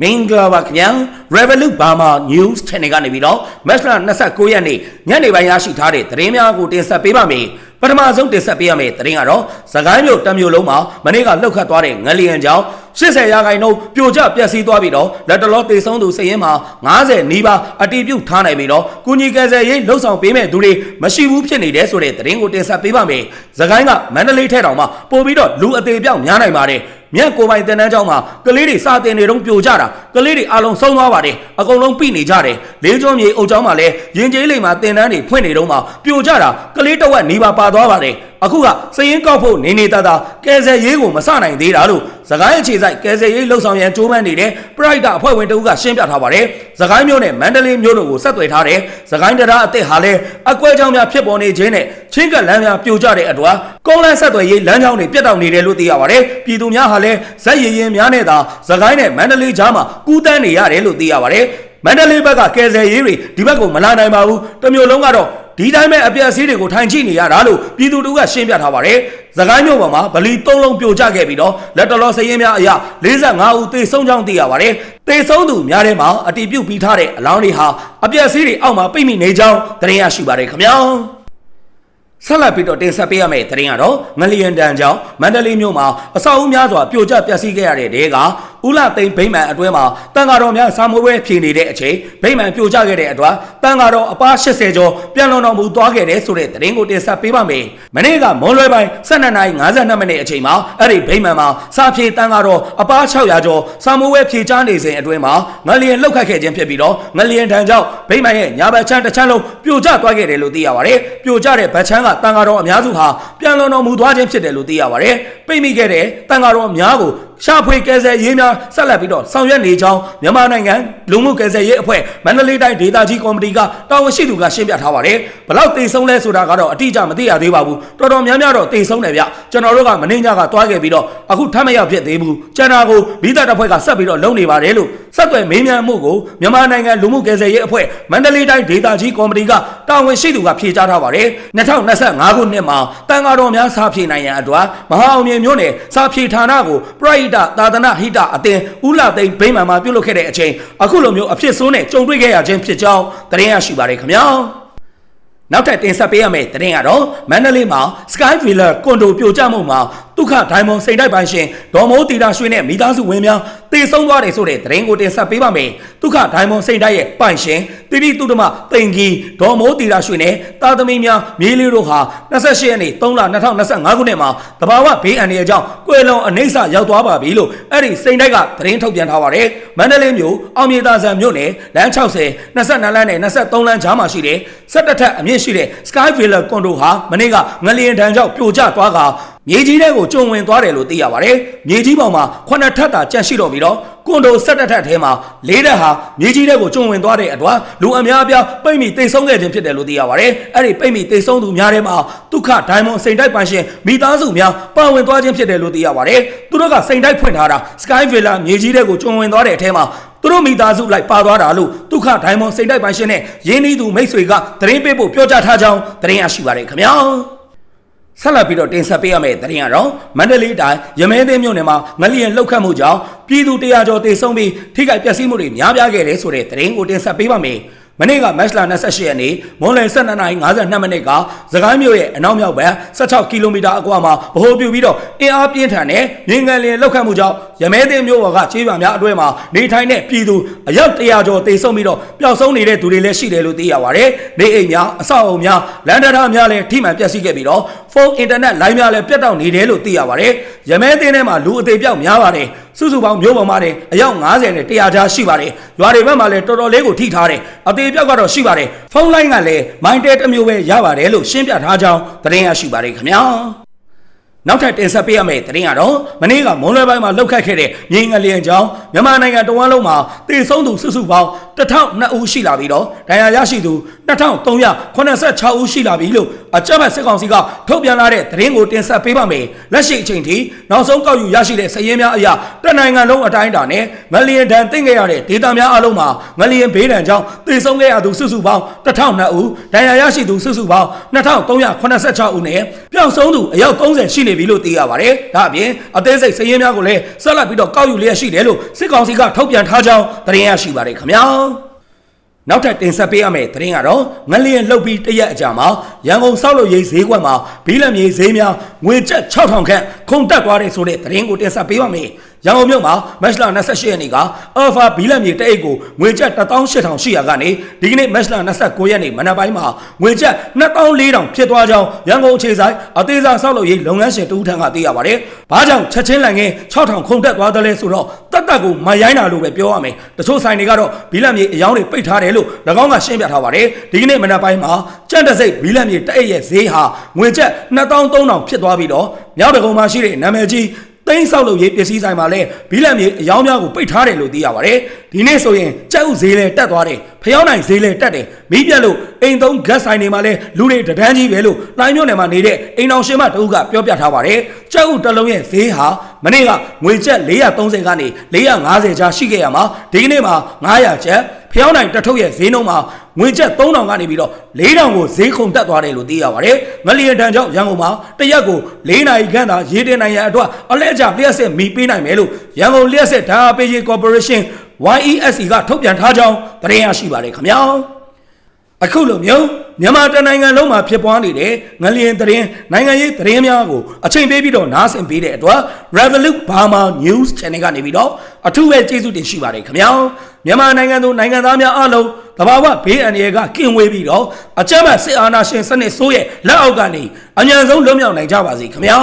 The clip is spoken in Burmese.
မင်္ဂလာပါခင်ဗျာ Revolut Burma News Channel ကနေပြီးတော့မတ်လ29ရက်နေ့ညနေပိုင်းရရှိထားတဲ့သတင်းများကိုတင်ဆက်ပေးပါမယ်ပထမဆုံးတင်ဆက်ပေးရမယ့်သတင်းကတော့သခိုင်းမြို့တမျိုးလုံးမှာမနေ့ကလှုပ်ခတ်သွားတဲ့ငလျင်ကြောင့်80ရာခိုင်နှုန်းပြိုကျပျက်စီးသွားပြီးတော့လက်တလောတေဆုံးသူစည်ရင်မှာ90နီးပါးအတီးပြုတ်ထားနိုင်ပြီးတော့ကုညီကယ်ဆယ်ရေးလှုပ်ဆောင်ပေးမဲ့သူတွေမရှိဘူးဖြစ်နေတယ်ဆိုတဲ့သတင်းကိုတင်ဆက်ပေးပါမယ်သခိုင်းကမန္တလေးထဲတောင်မှာပို့ပြီးတော့လူအသေးပြောက်များနိုင်ပါတယ် မြက်ကိုပိုင်တင်တန်းကျောင်းမှာကလေးတွေစာတင်နေတော့ပြိုကြတာကလေးတွေအားလုံးဆုံးသွားပါတယ်အကုန်လုံးပြိနေကြတယ်လေးကျော်မြေအုပ်ချောင်းမှာလည်းရင်ကျေးလိမ်မှာတင်တန်းတွေဖွင့်နေတော့မှပြိုကြတာကလေးတဝက်နေပါပါသွားပါတယ်အခုကစရင်ကောက်ဖို့နေနေတသာကယ်ဆယ်ရေးကိုမဆနိုင်သေးတာလို့သခိုင်းအခြေဆိုင်ကယ်ဆယ်ရေးလှုပ်ဆောင်ရန်ကြိုးပမ်းနေတဲ့ပရိုက်ကအဖွဲ့ဝင်တဦးကရှင်းပြထားပါတယ်။သခိုင်းမျိုးနဲ့မန္တလေးမျိုးတို့ကိုဆက်သွယ်ထားတဲ့သခိုင်းတရားအစ်စ်ဟာလည်းအကွဲကြောင်းများဖြစ်ပေါ်နေခြင်းနဲ့ချင်းကလမ်းများပြိုကျတဲ့အတွက်ကုန်းလန်းဆက်သွယ်ရေးလမ်းကြောင်းတွေပြတ်တောက်နေတယ်လို့သိရပါတယ်။ပြည်သူများဟာလည်းဇက်ရည်ရင်များနဲ့သာသခိုင်းနဲ့မန္တလေးကြားမှာကူးတန်းနေရတယ်လို့သိရပါတယ်မန္တလေးဘက်ကကယ်ဆယ်ရေးတွေဒီဘက်ကိုမလာနိုင်ပါဘူးတမျိုးလုံးကတော့ဒီတိုင်းပဲအပြက်အစည်းတွေကိုထိုင်ကြည့်နေရတာလို့ပြည်သူတို့ကရှင်းပြထားပါတယ်။သခိုင်းမြို့ပေါ်မှာဗလီ၃လုံးပြိုကျခဲ့ပြီးတော့လက်တလောစရင်များအရ45ဦးသေဆုံးကြောင်းသိရပါတယ်။သေဆုံးသူများထဲမှာအတီးပြုတ်ပြီးထားတဲ့အလောင်းတွေဟာအပြက်အစည်းတွေအောက်မှာပိတ်မိနေကြောင်းသတင်းရရှိပါတယ်ခင်ဗျာ။ဆက်လက်ပြီးတော့တင်ဆက်ပေးရမယ့်သတင်းကတော့ငလျင်တန်ကြောင့်မန္တလေးမြို့မှာအဆောက်အဦများစွာပြိုကျပျက်စီးခဲ့ရတဲ့တဲက ဦးလာသိန်းဗိမ္မာန်အတွင်းမှာတန်ဃာတော်များစာမွေးဖြေနေတဲ့အချိန်ဗိမ္မာန်ပြိုကျခဲ့တဲ့အတွက်တန်ဃာတော်အပါ80ကျော်ပြန်လွန်တော်မူသွားခဲ့တဲ့ဆိုတဲ့သတင်းကိုတင်ဆက်ပေးပါမယ်။မနေ့ကမွန်လွယ်ပိုင်း12:52မိနစ်အချိန်မှာအဲ့ဒီဗိမ္မာန်မှာစာဖြေတန်ဃာတော်အပါ600ကျော်စာမွေးဖြေချနေစဉ်အတွင်းမှာငလျင်လောက်ခတ်ခဲ့ခြင်းဖြစ်ပြီးတော့ငလျင်တန်ကြောင့်ဗိမ္မာန်ရဲ့ညာဘက်ချမ်းတစ်ချမ်းလုံးပြိုကျသွားခဲ့တယ်လို့သိရပါတယ်။ပြိုကျတဲ့ဘက်ချမ်းကတန်ဃာတော်အများစုဟာပြန်လွန်တော်မူသွားခြင်းဖြစ်တယ်လို့သိရပါတယ်။ပိတ်မိခဲ့တဲ့တန်ဃာတော်များကို ရှာဖွေကယ်ဆယ်ရေးများဆက်လက်ပြီးတော့ဆောင်ရွက်နေကြောင်းမြန်မာနိုင်ငံလူမှုကယ်ဆယ်ရေးအဖွဲ့မန္တလေးတိုင်းဒေသကြီးကော်မတီကတာဝန်ရှိသူကရှင်းပြထားပါတယ်။ဘလောက်တိတ်ဆုံးလဲဆိုတာကတော့အတိအကျမသိရသေးပါဘူး။တော်တော်များများတော့တိတ်ဆုံးတယ်ဗျ။ကျွန်တော်တို့ကမင်းညကသွားခဲ့ပြီးတော့အခုထပ်မရောက်ဖြစ်သေးဘူး။ကျွန်တော်ကိုမိသားတစ်ဖွဲ့ကဆက်ပြီးတော့လုပ်နေပါတယ်လို့ ဆက်သွယ်မေးမြန်းမှုကိုမြန်မာနိုင်ငံလူမှုကယ်ဆယ်ရေးအဖွဲ့မန္တလေးတိုင်းဒေသကြီးကော်မတီကတာဝန်ရှိသူကဖြေကြားထားပါတယ်။2025ခုနှစ်မှာတန်ဃာတော်များစာဖြေနိုင်ရန်အတွက်မဟာအောင်မြေမြို့နယ်စာဖြေဌာနကိုပရိဒသာသနာဟိတအသင်းဦးလာသိန်းဗိမ္မာန်မှာပြုလုပ်ခဲ့တဲ့အချိန်အခုလိုမျိုးအဖြစ်ဆိုးနဲ့ကြုံတွေ့ခဲ့ရခြင်းဖြစ်ကြောင်းသတင်းရရှိပါတယ်ခင်ဗျာနောက်ထပ်တင်ဆက်ပေးရမယ့်သတင်းကတော့မန္တလေးမှာ Sky Villa ကွန်ဒိုပြိုကျမှုမှာဒုက္ခဒိုင်မွန်စိန်တိုက်ပိုင်းရှင်ဒေါ်မိုးတီတာရွှေနဲ့မိသားစုဝင်များတည်ဆုံသွားတယ်ဆိုတဲ့သတင်းကိုတင်ဆက်ပေးပါမယ်ဒုက္ခဒိုင်မွန်စိန်တိုက်ရဲ့ပိုင်ရှင်တိတိတုဒ္ဓမတိန်ကြီးဒေါ်မိုးတီတာရွှေနဲ့တာသမီများမြေးလေးတို့ဟာ28ရက်နေ့3လ2025ခုနှစ်မှာတဘာဝဘေးအန္တရာယ်ကြောင့်ကွယ်လွန်အနေဆရောက်သွားပါပြီလို့အဲ့ဒီစိန်တိုက်ကသတင်းထုတ်ပြန်ထားပါတယ်မန္တလေးမြို့အောင်မြေသာဆန်မြို့နယ်လမ်း60 22လမ်းနဲ့23လမ်းကြားမှာရှိတဲ့17ထပ်အမြင့်ရှိတဲ့ Sky Villa ကွန်ဒိုဟာမနေ့ကငလျင်တန်းကြောင့်ပြိုကျသွားက မြေကြီးထဲကိုကျုံဝင်သွားတယ်လို့သိရပါတယ်။မြေကြီးပေါ်မှာခုနှစ်ထပ်သာကျန်ရှိတော့ပြီးတော့ကွန်ဒို၁၁ထပ်ထဲမှာ၄ထပ်ဟာမြေကြီးထဲကိုကျုံဝင်သွားတဲ့အတွက်လူအများအပြားပိတ်မိတိတ်ဆုံးခဲ့ခြင်းဖြစ်တယ်လို့သိရပါတယ်။အဲ့ဒီပိတ်မိတိတ်ဆုံးသူများထဲမှာဒုက္ခဒိုင်မွန်စိန်တိုက်ပန်ရှင်မိသားစုများပါဝင်သွားခြင်းဖြစ်တယ်လို့သိရပါတယ်။သူတို့ကစိန်တိုက်ဖွင့်ထားတာ Sky Villa မြေကြီးထဲကိုကျုံဝင်သွားတဲ့အထဲမှာသူတို့မိသားစုလိုက်ပါသွားတာလို့ဒုက္ခဒိုင်မွန်စိန်တိုက်ပန်ရှင်နဲ့ရင်းနှီးသူမိတ်ဆွေကသတင်းပေးဖို့ပြောကြားထားကြောင်းသတင်းရရှိပါတယ်ခင်ဗျာ။ ဆက်လက်ပြီးတော့တင်ဆက်ပေးရမယ့်သတင်းကတော့မန္တလေးတိုင်းရမဲသိမ်းမြို့နယ်မှာငလျင်လှုပ်ခတ်မှုကြောင့်ပြည်သူ100ကျော်တေဆုံးပြီးထိခိုက်ပျက်စီးမှုတွေများပြားခဲ့တယ်ဆိုတဲ့သတင်းကိုတင်ဆက်ပေးပါမယ်။ မနေ့ကမတ်လ28ရက်နေ့မွန်လယ်12:52မိနစ်ကစကိုင်းမြို့ရဲ့အနောက်မြောက်ဘက်16ကီလိုမီတာအကွာမှာဗဟိုပြုပြီးတော့အင်အားပြင်းထန်တဲ့မြင်းငယ်လျင်လောက်ခတ်မှုကြောင့်ရမဲသိမ်းမြို့ပေါ်ကခြေပြများအတွဲမှာနေထိုင်တဲ့ပြည်သူအယောက်100ကျော်တေဆုံးပြီးတော့ပျောက်ဆုံးနေတဲ့သူတွေလည်းရှိတယ်လို့သိရပါတယ်။နေအိမ်များအဆောက်အုံများလန်ဒရာများလည်းထိမှန်ပျက်စီးခဲ့ပြီးတော့ဖုန်းအင်တာနက်လိုင်းများလည်းပြတ်တောက်နေတယ်လို့သိရပါတယ်။ ရမဲသိမ်းထဲမှာလူအသေးပြောက်များပါတယ်။စုစုပေါင်းမြို့ပေါ်မှာလည်းအယောက်90နဲ့100ကြားရှိပါတယ်။ရွာတွေဘက်မှာလည်းတော်တော်လေးကိုထိထားတယ်။အသေးပြောက်ကတော့ရှိပါတယ်။ဖုန်းလိုင်းကလည်းမိုင်းတဲတစ်မျိုးပဲရပါတယ်လို့ရှင်းပြထားကြောင်းသတင်းရရှိပါတယ်ခင်ဗျာ။နောက်ထပ်တင်ဆက်ပေးရမယ့်သတင်းကတော့မနေ့ကမွန်လွယ်ပိုင်းမှာလှုပ်ခတ်ခဲ့တဲ့မြေငလျင်ကြောင့် မြန်မာနိုင်ငံတဝန်းလုံးမှာတည်ဆုံးသူစုစုပေါင်း1002ဦးရှိလာပြီးတော့ဒဏ်ရာရရှိသူ2386ဦးရှိလာပြီလို့အကြမ်းဖက်စစ်ကောင်စီကထုတ်ပြန်လာတဲ့သတင်းကိုတင်ဆက်ပေးပါမယ်။လက်ရှိအချိန်ထိနောက်ဆုံးကောက်ယူရရှိတဲ့စည်ရင်းများအရတနိုင်ငံလုံးအတိုင်းအတာနဲ့ငလျင်ဒဏ်သိင့်ခဲ့ရတဲ့ဒေသများအလုံးမှာငလျင်ဘေးဒဏ်ကြောင့်တည်ဆုံးခဲ့ရသူစုစုပေါင်း1002ဦးဒဏ်ရာရရှိသူစုစုပေါင်း2386ဦးနဲ့ပျောက်ဆုံးသူအယောက်30ရှိနေနေပြီလို့သိရပါတယ်ဒါအပြင်အသေးစိတ်စည်ရင်းများကိုလည်းဆက်လက်ပြီးတော့ကောက်ယူလျက်ရှိတယ်လို့စစ်ကောင်စီကထုတ်ပြန်ထားကြောင်းသတင်းရရှိပါတယ်ခင်ဗျာနောက်ထပ်တင်ဆက်ပေးရမယ့်သတင်းကတော့ငလျင်လှုပ်ပြီးတရက်အကြာမှာရန်ကုန်ဆောက်လုပ်ရေးဈေးကွက်မှာဘီလမြေဈေးများငွေကျပ်6000ခန့်ခုန်တက်သွားတဲ့ဆိုတဲ့သတင်းကိုတင်ဆက်ပေးပါမယ်။ ရန်ကုန်မြို့မှာမက်လ28ရက်နေ့ကအာဖာဘီလမြေတအိတ်ကိုငွေကျပ်18000ရှိရာကနေဒီကနေ့မက်လ29ရက်နေ့မနက်ပိုင်းမှာငွေကျပ်2400ဖြစ်သွားကြောင်းရန်ကုန်အခြေဆိုင်အသေးစားဆောက်လုပ်ရေးလုပ်ငန်းရှင်တူထံကသိရပါတယ်။ဘာကြောင့်ချက်ချင်းလိုင်ငယ်6000ခုန်တက်သွားတယ်လဲဆိုတော့တက်တက်ကိုမရိုင်းတာလို့ပဲပြောရမယ်။တချို့ဆိုင်တွေကတော့ဘီလမြေအယောင်းတွေပိတ်ထားတယ်လို့၎င်းကရှင်းပြထားပါတယ်။ဒီကနေ့မနက်ပိုင်းမှာကြက်တစိတ်ဘီလမြေတအိတ်ရဲ့ဈေးဟာငွေကျပ်2300ဖြစ်သွားပြီးတော့မြောက်ဒဂုံမှာရှိတဲ့နာမည်ကြီး သိန်းဆောက်လုပ်ရေးပစ္စည်းဆိုင်မှာလည်းဘီလမြေအယောင်းများကိုပိတ်ထားတယ်လို့သိရပါတယ်။ဒီနေ့ဆိုရင်ကြက်ဥဈေးလည်းတက်သွားတယ်။ ဖျောင်းနိုင်ဈေးလည်းတက်တယ်။မီးပြက်လို့အိမ်သုံးဂတ်ဆိုင်တွေမှာလည်းလူတွေတဒန်းကြီးပဲလို့နိုင်မြို့နယ်မှာနေတဲ့အိမ်တော်ရှင်မတဦးကပြောပြထားပါတယ်။ကြက်ဥတစ်လုံးရဲ့ဈေးဟာမနေ့ကငွေကျပ်430ကနေ450ကျားရှိခဲ့ရမှာဒီကနေ့မှာ900ကျပ်ဖျောင်းနိုင်တစ်ထုပ်ရဲ့ဈေးနှုန်းမှာငွေကျပ်3000ကနေပြီးတော့4000ကိုဈေးခုန်တက်သွားတယ်လို့သိရပါတယ်။ငလျင်တန်ကြောင့်ရန်ကုန်မှာတစ်ရက်ကို4နာရီခန့်သာရေတင်နိုင်ရန်အတွက်အလဲအကျလျှက်စစ်မီပေးနိုင်မယ်လို့ရန်ကုန်လျှက်စစ်ဓာတ်ပေးရေးကော်ပိုရေးရှင်း YESC ကထုတ်ပြန်ထားကြောင်းသတင်းရရှိပါတယ်ခင်ဗျာ။အခုလိုမျိုးမြန်မာတနိုင်ငံလုံးမှာဖြစ်ပွားနေတဲ့ငလျင်သတင်းနိုင်ငံရေးသတင်းများကိုအချိန်ပေးပြီးတော့နားဆင်ပေးတဲ့အတွက် Revolut Burma News Channel ကနေပြီးတော့အထူးပဲကျေးဇူးတင်ရှိပါတယ်ခင်ဗျာမြန်မာနိုင်ငံသူနိုင်ငံသားများအားလုံးတဘာဝဘေးအန္တရာယ်ကကင်းဝေးပြီးတော့အကြမ်းဖက်စစ်အာဏာရှင်စနစ်ဆိုးရဲ့လက်အောက်ကနေအမြန်ဆုံးလွတ်မြောက်နိုင်ကြပါစေခင်ဗျာ